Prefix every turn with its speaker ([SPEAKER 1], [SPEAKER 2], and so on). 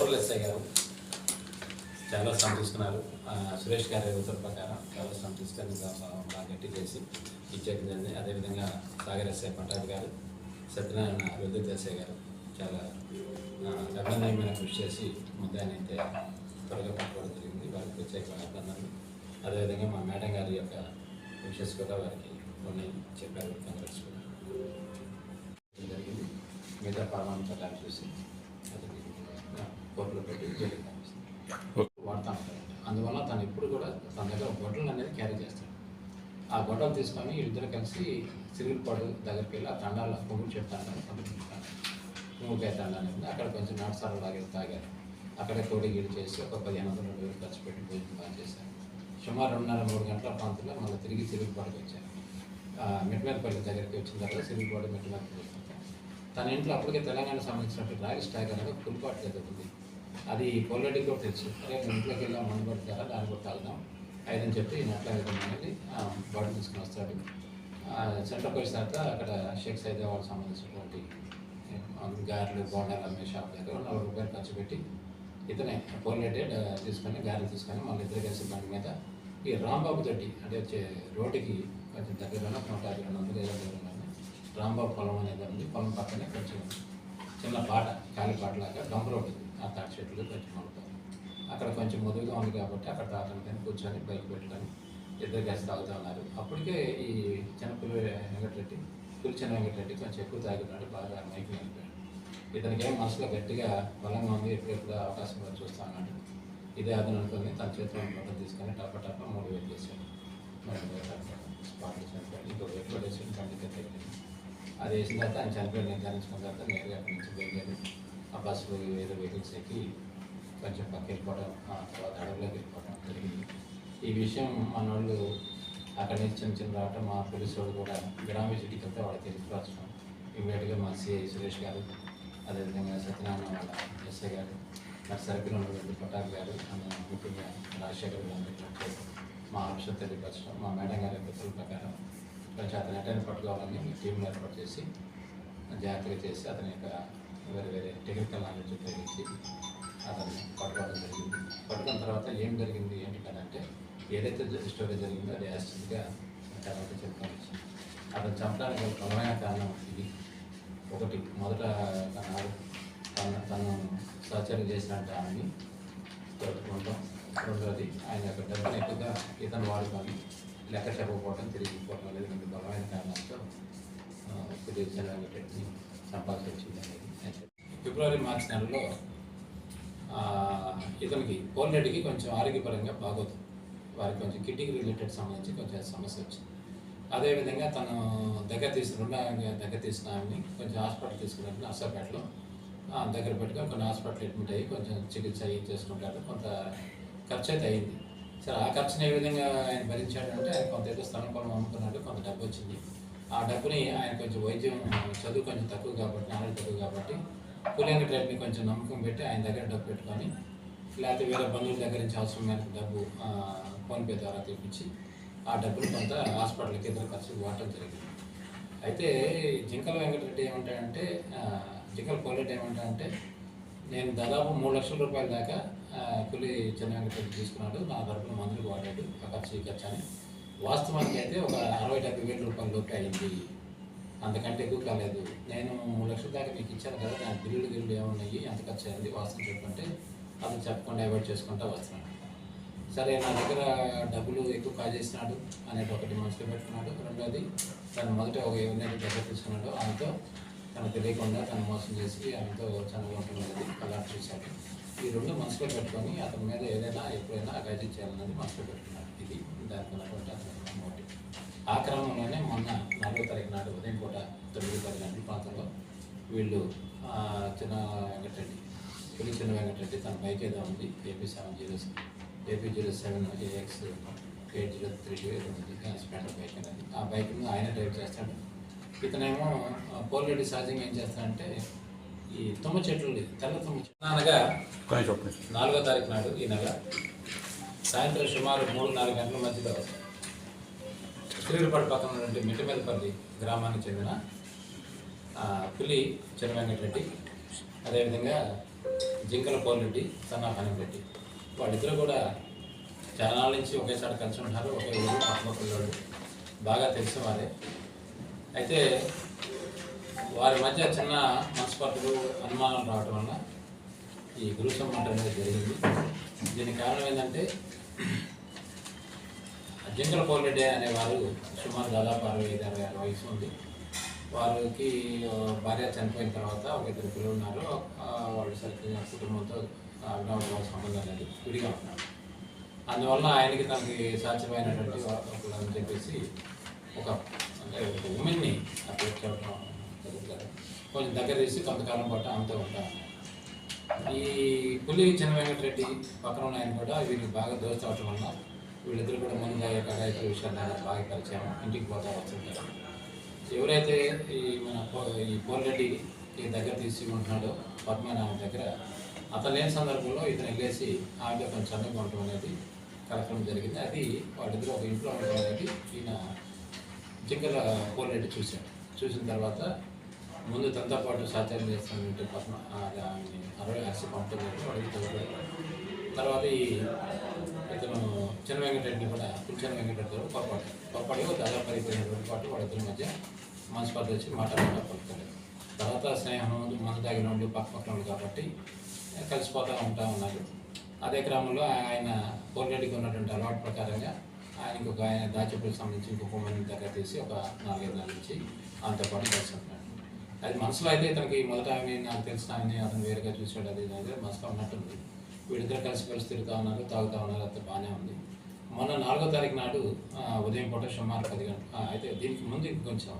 [SPEAKER 1] గౌరవ ఎస్ఐ గారు. చాలా సంతోషిస్తున్నారు. సురేష్ గారి ఉత్తర ప్రకారం చాలా శ్రమ బాగా గట్టి చేసి ఇచ్చేది అదేవిధంగా సాగర్ ఎస్ఐ పటాబ్ గారు సత్యనారాయణ విద్యుత్ ఎస్ఐ గారు చాలా అభినందనమైన కృషి చేసి ముద్దాన్ని అయితే త్వరగా పట్టుకోవడం జరిగింది. వారికి ప్రత్యేక అభినందనలు. అదేవిధంగా మా మేడం గారి యొక్క విషెస్ కూడా వారికి కొన్ని చెప్పారు. కాంగ్రెస్ కూడా. జరిగింది. మిగతా పాలన చూసి అది కోర్టులో పెట్టి జైలుకి వాడుతూ ఉంటాడు అందువల్ల తను ఎప్పుడు కూడా తన దగ్గర గొడ్డలు అనేది క్యారీ చేస్తాడు. ఆ గొడ్డలు తీసుకొని ఇద్దరు కలిసి సిరిగిపాడు దగ్గరికి వెళ్ళి ఆ తండాల కొమ్ముడు చెట్టు తండాలు మూకాయ అనేది అక్కడ కొంచెం నాటసాలు లాగే తాగారు. అక్కడే కోడి గిడి చేసి ఒక పదిహేను వందల రెండు వేలు ఖర్చు పెట్టి భోజనం బాగా చేశారు. సుమారు రెండున్నర మూడు గంటల ప్రాంతంలో మళ్ళీ తిరిగి సిరిగిపాడుకి వచ్చారు. ఆ, మిట్మేదపల్లి దగ్గరికి వచ్చిన తర్వాత సిరిగిపాడు మిట్మేదపల్లి తన ఇంట్లో అప్పటికే తెలంగాణ సంబంధించినటువంటి రాయల్ స్టాక్ అనేది పులిపాటు జరుగుతుంది అది పొల్లడికి కూడా తెలుసు. అరే ఇంట్లోకి వెళ్ళాం మందు పడతారా దాన్ని కూడా కలుద్దాం ఐదని చెప్పి ఈయన అట్లా వెళ్దాం అనేది బాడీ తీసుకుని వస్తాడు. సెంటర్ పోయిన తర్వాత అక్కడ షేక్ అయితే వాళ్ళకి సంబంధించినటువంటి గారెలు బోండాలు అమ్మే షాప్ దగ్గర నలభై రూపాయలు ఖర్చు పెట్టి ఇతనే పోలేటే తీసుకొని గారెలు తీసుకొని మళ్ళీ ఇద్దరు కలిసి దాని మీద ఈ రాంబాబు తోటి అంటే వచ్చే రోడ్డుకి కొంచెం దగ్గరలో నూట యాభై రెండు వందల ఇరవై దగ్గర రాంబాబు పొలం అనేది ఉంది. పొలం పక్కనే కొంచెం చిన్న పాట కాలి పాటలాగా డంప్ రోడ్డు. ఆ తాటి చెట్లు కొంచెం అక్కడ కొంచెం ముదురుగా ఉంది కాబట్టి అక్కడ తాగడానికి కూర్చొని బైక్ పెట్టుకొని ఇద్దరు కలిసి తాగుతూ ఉన్నారు. అప్పటికే ఈ చిన్నపిల్ల వెంకటరెడ్డి పులిచిన వెంకటరెడ్డి కొంచెం ఎక్కువ తాగుతున్నాడు బాగా మైకి వెళ్ళిపోయాడు. ఇతనికి ఏం మనసులో గట్టిగా బలంగా ఉంది ఎప్పుడెప్పుడు అవకాశం చూస్తా ఉన్నాడు. ఇదే అదను అనుకుని తన చేతిలో బట్టలు తీసుకొని టప్ప టప్ప మూడు వేలు చేశాడు మరి చనిపోయాడు ఇంకో వేసి పండితే అది వేసిన తర్వాత ఆయన చనిపోయిన నిర్ధారించుకున్న తర్వాత నేరుగా అక్కడి నుంచి బయలుదేరి ఆ బస్సు ఏదో వెహికల్స్ ఎక్కి కొంచెం పక్క వెళ్ళిపోవడం ఆ తర్వాత అడవిలోకి వెళ్ళిపోవడం జరిగింది. ఈ విషయం మన వాళ్ళు అక్కడి నుంచి చిన్న చిన్న రావటం మా పోలీసు వాళ్ళు కూడా గ్రామీణ సిటీకి వెళ్తే వాళ్ళకి తెలిసిపరచడం ఇమీడియట్గా మా సిఐ సురేష్ గారు అదేవిధంగా సత్యనారాయణ వాళ్ళ ఎస్ఐ గారు మరి సర్కిల్ ఉన్నటువంటి పటాక్ గారు ముఖ్యంగా రాజశేఖర్ గారు మా ఆఫీసర్ తెలియపరచడం మా మేడం గారి యొక్క ప్రకారం కొంచెం అతని అటెండ్ పట్టుకోవాలని టీంలు ఏర్పాటు చేసి జాగ్రత్తగా చేసి అతని యొక్క వేరే వేరే టెక్నికల్ నాలెడ్జ్ ఉపయోగించి అతను పట్టుకోవడం జరిగింది. పట్టుకున్న తర్వాత ఏం జరిగింది ఏంటి కదా అంటే ఏదైతే స్టోరీ జరిగిందో అది యాక్చువల్గా తర్వాత చెప్పుకోవచ్చు అతను చంపడానికి ఒక బలమైన కారణం ఇది. ఒకటి మొదట తన తన తను సహచర్యం చేసినట్టు ఆమెని తోడుకుంటాం రెండవది ఆయన యొక్క డబ్బును ఎక్కువగా ఇతను వాడుకొని లెక్క చెప్పకపోవడం తిరిగిపోవడం లేదు రెండు బలమైన కారణాలతో తెలియజన సంపాదించి చంపాల్సి వచ్చింది అనేది ఫిబ్రవరి మార్చి నెలలో ఇతనికి పోల్రెడ్డికి కొంచెం ఆరోగ్యపరంగా బాగోదు. వారికి కొంచెం కిడ్నీకి రిలేటెడ్ సంబంధించి కొంచెం సమస్య వచ్చింది. అదేవిధంగా తను దగ్గర తీసుకున్న దగ్గర తీసుకున్న ఆమెని కొంచెం హాస్పిటల్ తీసుకున్నట్టు నర్సాపేటలో దగ్గర పెట్టుకొని కొన్ని హాస్పిటల్ అడ్మిట్ అయ్యి కొంచెం చికిత్స అయ్యి చేసుకుంటారు కొంత ఖర్చు అయితే అయింది. సరే ఆ ఖర్చుని ఏ విధంగా ఆయన భరించాడంటే ఆయన కొంత ఏదో స్థలం కొనం అమ్ముకున్నాడు కొంత డబ్బు వచ్చింది. ఆ డబ్బుని ఆయన కొంచెం వైద్యం చదువు కొంచెం తక్కువ కాబట్టి నాలెడ్జ్ తక్కువ కాబట్టి పులింగ ట్రైబ్ని కొంచెం నమ్మకం పెట్టి ఆయన దగ్గర డబ్బు పెట్టుకొని లేకపోతే వేరే బంధువుల దగ్గర నుంచి అవసరం మేరకు డబ్బు ఫోన్పే ద్వారా తెప్పించి ఆ డబ్బులు కొంత హాస్పిటల్కి ఇతర ఖర్చులు వాడటం జరిగింది. అయితే జింకల వెంకటరెడ్డి ఏమంటాడంటే జింకల పోలెట్ ఏమంటాడంటే నేను దాదాపు మూడు లక్షల రూపాయల దాకా పులి చిన్న వెంకటరెడ్డి తీసుకున్నాడు నా తరపున మందులు వాడాడు ఆ ఖర్చు ఈ ఖర్చు అని. వాస్తవానికి అయితే ఒక అరవై డెబ్బై వేల రూపాయల లోపే అయింది. అంతకంటే ఎక్కువ కాలేదు. నేను మూడు లక్షల దాకా మీకు ఇచ్చాను కదా నా బిల్లులు గిల్లు ఏమున్నాయి ఎంత ఖర్చు అయింది వాస్తవం చెప్పంటే అతను చెప్పకుండా అవాయిడ్ చేసుకుంటా వస్తున్నాడు సరే నా దగ్గర డబ్బులు ఎక్కువ కాజేసినాడు అనేది ఒకటి మనసులో పెట్టుకున్నాడు. రెండోది తను మొదట ఒక ఎవరినైతే దగ్గర తీసుకున్నాడో. ఆమెతో తను తెలియకుండా తను మోసం చేసి ఆమెతో చనువు ఉంటుంది అలా చూశాడు. ఈ రెండు మనసులో పెట్టుకొని అతని మీద ఏదైనా ఎప్పుడైనా అగాజీ చేయాలన్నది మనసులో పెట్టుకున్నాడు. ఇది దానికి ఉన్నటువంటి అతని మోటివ్ ఆ క్రమంలోనే మొన్న నాలుగో తారీఖు నాడు ఉదయం పూట తొమ్మిది పది గంటల ప్రాంతంలో వీళ్ళు చిన్న వెంకటరెడ్డి పులి చిన్న వెంకటరెడ్డి తన బైక్ ఏదో ఉంది AP seven zero AP zero seven AX eight zero three ఏదో ఉంది స్పెండర్ బైక్ అనేది. ఆ బైక్ను ఆయన డ్రైవ్ చేస్తాడు. ఇతనేమో పోలరెడ్డి సహజంగా ఏం చేస్తాడంటే ఈ తుమ్మ చెట్లు తెల్ల తుమ్మ చెట్లు. అనగా నాలుగో తారీఖు నాడు ఈ నెల సాయంత్రం సుమారు మూడు నాలుగు గంటల మధ్యలో తిరుగుపాటు పక్కన ఉన్నటువంటి మిట్టమేదపల్లి గ్రామానికి చెందిన పులి చెన్నవెంకటరెడ్డి అదేవిధంగా జింకల పోలిరెడ్డి సన్నా పనిపెట్టి వాళ్ళిద్దరూ కూడా చాలా నాళ్ళ నుంచి ఒకేసారి కలిసి ఉంటారు ఒకే ఊరు పక్కన బాగా తెలిసిన వారే. అయితే వారి మధ్య చిన్న మనస్పర్ధలు అనుమానాలు రావడం వల్ల ఈ గురు సంబంధం అనేది జరిగింది. దీని కారణం ఏంటంటే జింకల అనే అనేవారు సుమారు దాదాపు అరవై ఐదు అరవై ఆరు వయసు ఉంది. వారికి భార్య చనిపోయిన తర్వాత ఒక ఇద్దరు పిల్లలు ఉన్నారు. వాళ్ళు సరిగ్గా కుటుంబంతో అభినవ సంబంధం లేదు. విడిగా ఉన్నారు. అందువల్ల ఆయనకి తనకి సాధ్యమైనటువంటి వార్తలు అని చెప్పేసి ఒక అంటే ఒక ఉమెన్ని అప్రోచ్ జరుగుతుంది. కొంచెం దగ్గర తీసి కొంతకాలం పాటు ఆమెతో ఉంటారు. ఈ పులి చిన్న వెంకటరెడ్డి పక్కన ఉన్న ఆయన కూడా వీరికి బాగా దోచవటం వల్ల వీళ్ళిద్దరు కూడా ముందుగా కడాయికల విషయాలు బాగా పరిచయం ఇంటికి పోతా వస్తుంటారు ఎవరైతే ఈ మన పో- ఈ పోలిరెడ్డి ఈ దగ్గర తీసి ఉంటున్నాడో దగ్గర అతను లేని సందర్భంలో ఇతను వెళ్ళేసి ఆమె కొంచెం చదువుకోవటం అనేది కార్యక్రమం జరిగింది అది వాళ్ళిద్దరూ ఒక ఇంట్లో ఉండటం అనేది ఈయన జింకల పోలిరెడ్డి చూశాడు చూసిన తర్వాత ముందు తనతో పాటు సాధ్యం చేస్తానంటే పద్మ అరవై అరసి పంపుతున్నట్టు వాడికి తర్వాత ఈ ఇతను చిన్న వెంకటరెడ్డి కూడా చిన్న వెంకటరెడ్డి పొరపాటు పొరపాటు దాదాపు పది పదిహేను రోజుల పాటు వాళ్ళిద్దరి మధ్య మనస్పర్ధ వచ్చి మాట్లాడుతూ పలుకోలేదు తర్వాత స్నేహం మందు తాగిన ఉండి పక్క పక్కన ఉండి కాబట్టి కలిసిపోతూ ఉంటా ఉన్నారు. అదే క్రమంలో ఆయన పోలిరెడ్డికి ఉన్నటువంటి అలవాటు ప్రకారంగా ఆయనకు ఒక ఆయన దాచేపల్లికి సంబంధించి ఇంకొక మంది దగ్గర తీసి ఒక నాలుగైదు నెలల నుంచి ఆయనతో పాటు కలిసి ఉంటున్నాడు అది మనసులో అయితే ఇతనికి మొదట ఆమె నాకు తెలిసిన ఆమెని అతను వేరుగా చూసాడు అది మనసులో ఉన్నట్టుంది. వీళ్ళిద్దరు కలిసి కలిసి తిరుగుతూ ఉన్నారు తాగుతూ ఉన్నారు అంత బాగానే ఉంది. మొన్న నాలుగో తారీఖు నాడు ఉదయం పూట సుమారు పది గంటలు అయితే దీనికి ముందు కొంచెం